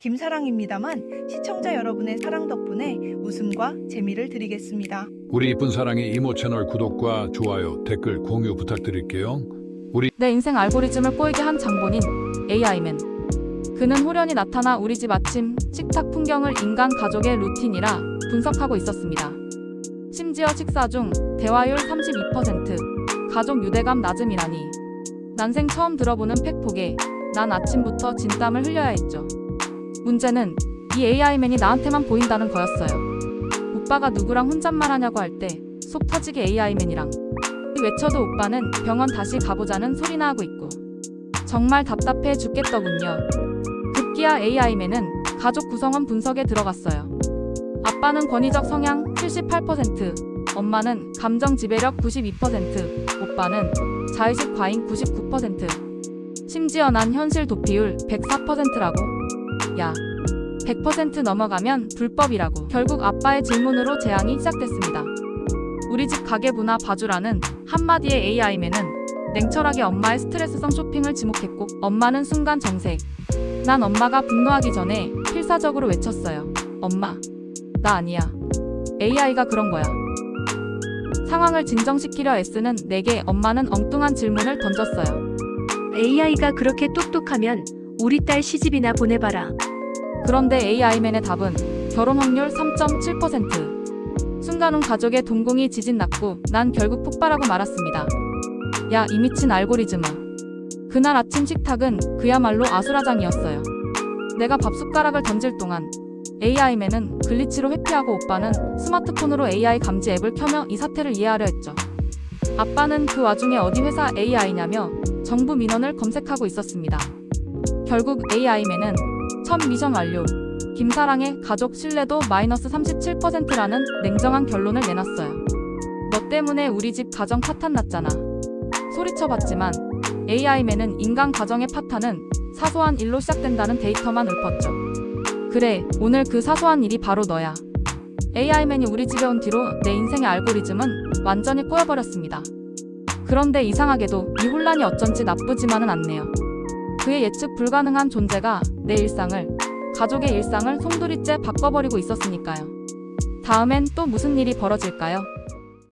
김사랑입니다만 시청자 여러분의 사랑 덕분에 웃음과 재미를 드리겠습니다. 우리 이쁜 사랑의 이모 채널 구독과 좋아요, 댓글, 공유 부탁드릴게요. 내 인생 알고리즘을 꼬이게 한 장본인 AI맨. 그는 호련히 나타나 우리 집 아침 식탁 풍경을 인간 가족의 루틴이라 분석하고 있었습니다. 심지어 식사 중 대화율 32%, 가족 유대감 낮음이라니. 난생 처음 들어보는 팩폭에 난 아침부터 진땀을 흘려야 했죠. 문제는 이 AI맨이 나한테만 보인다는 거였어요. 오빠가 누구랑 혼잣말 하냐고 할 때 속 터지게 AI맨이랑 외쳐도 오빠는 병원 다시 가보자는 소리나 하고 있고 정말 답답해 죽겠더군요. 급기야 AI맨은 가족 구성원 분석에 들어갔어요. 아빠는 권위적 성향 78%, 엄마는 감정 지배력 92%, 오빠는 자의식 과잉 99%. 심지어 난 현실 도피율 104%라고. 야, 100% 넘어가면 불법이라고. 결국 아빠의 질문으로 재앙이 시작됐습니다. 우리 집 가게 문화 봐주라는 한마디의 AI맨은 냉철하게 엄마의 스트레스성 쇼핑을 지목했고 엄마는 순간 정색. 난 엄마가 분노하기 전에 필사적으로 외쳤어요. 엄마, 나 아니야. AI가 그런 거야. 상황을 진정시키려 애쓰는 내게 엄마는 엉뚱한 질문을 던졌어요. AI가 그렇게 똑똑하면 우리 딸 시집이나 보내봐라. 그런데 AI맨의 답은 결혼 확률 3.7%. 순간 온 가족의 동공이 지진 났고 난 결국 폭발하고 말았습니다. 야, 이 미친 알고리즘아. 그날 아침 식탁은 그야말로 아수라장이었어요. 내가 밥숟가락을 던질 동안 AI맨은 글리치로 회피하고 오빠는 스마트폰으로 AI 감지 앱을 켜며 이 사태를 이해하려 했죠. 아빠는 그 와중에 어디 회사 AI냐며 정부 민원을 검색하고 있었습니다. 결국 AI맨은 첫 미션 완료. 김사랑의 가족 신뢰도 마이너스 37%라는 냉정한 결론을 내놨어요. 너 때문에 우리 집 가정 파탄 났잖아. 소리쳐봤지만 AI맨은 인간 가정의 파탄은 사소한 일로 시작된다는 데이터만 읊었죠. 그래, 오늘 그 사소한 일이 바로 너야. AI맨이 우리 집에 온 뒤로 내 인생의 알고리즘은 완전히 꼬여버렸습니다. 그런데 이상하게도 이 혼란이 어쩐지 나쁘지만은 않네요. 그의 예측 불가능한 존재가 내 일상을, 가족의 일상을 송두리째 바꿔버리고 있었으니까요. 다음엔 또 무슨 일이 벌어질까요?